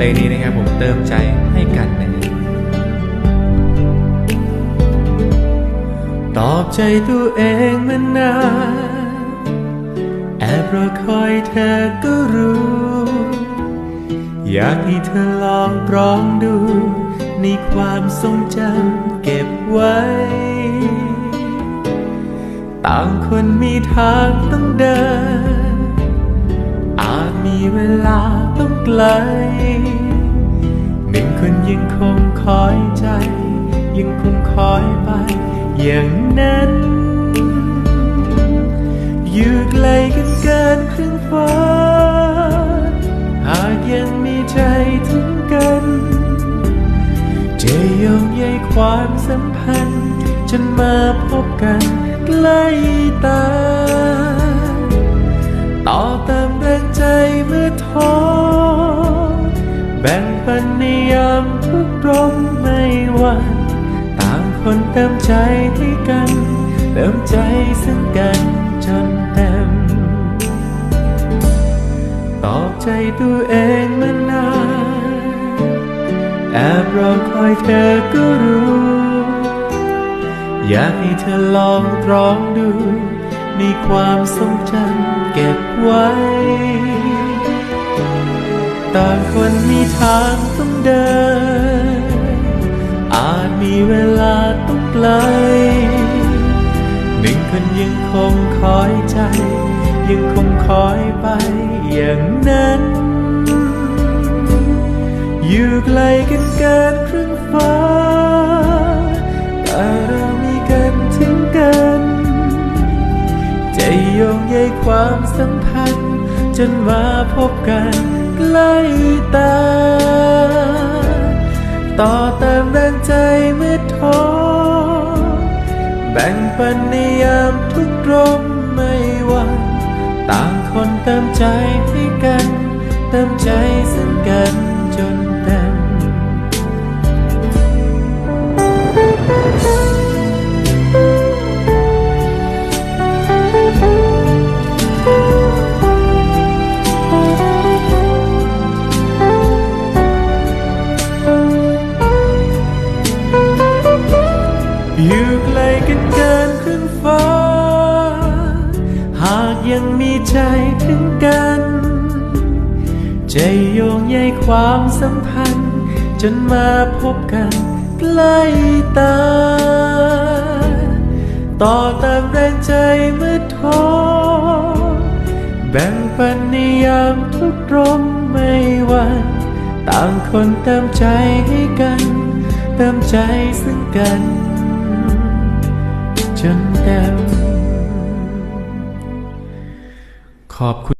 ลงนี้นะครับผมเติมใจให้กันนะตอบใจตัวเองมานานแอบรอคอยเธอก็รู้ อยากให้เธอลองปรองดู ในความทรงจำเก็บไว้ ต่างคนมีทางต้องเดิน มีเวลาต้องไกล หนึ่งคนยังคงคอยใจ ยังคงคอยไป อย่างนั้น อยู่ไกลกันเกินครึ่งฟ้าหากยังมีใจถึงกัน จะยงใยความสัมพันธ์ จนมาพบกันใกล้ตา ต่อเติมแรงใจเมื่อท้อแบ่งปันในยามทุกข์ร้อนไม่หวันต่างคนเติมใจให้กัน เติมใจซึ่งกันจนเต็ม ตอบใจตัวเองมานานแอบรอคอยเธอก็รู้ อยากให้เธอลองตรองดู ในความทรงจำเก็บไว้ ต่างคนมีทางต้องเดิน อาจมีเวลาต้องไกล หนึ่งคนยังคงคอยใจ ยังคงคอยไปอย่างนั้น อยู่ไกลกันเกินครึ่ง ใจโยงใยความสัมพันธ์ จนมาพบกันใกล้ตา ต่อเติมแรงใจเมื่อท้อแบ่งปันในยามทุกข์ร้มไม่วันต่างคนเติมใจให้กัน เติมใจซึ่งกัน หากยังมีใจถึงกัน ใจโยงใยความสัมพันธ์ จนมาพบกันใกล้ตา ต่อติมแรงใจเมื่อท้อแบ่งปันในยามทุกรมไม่วันต่างคนเติมใจให้กัน เติมใจซึ่งกัน จนเต็ม ขอบคุณ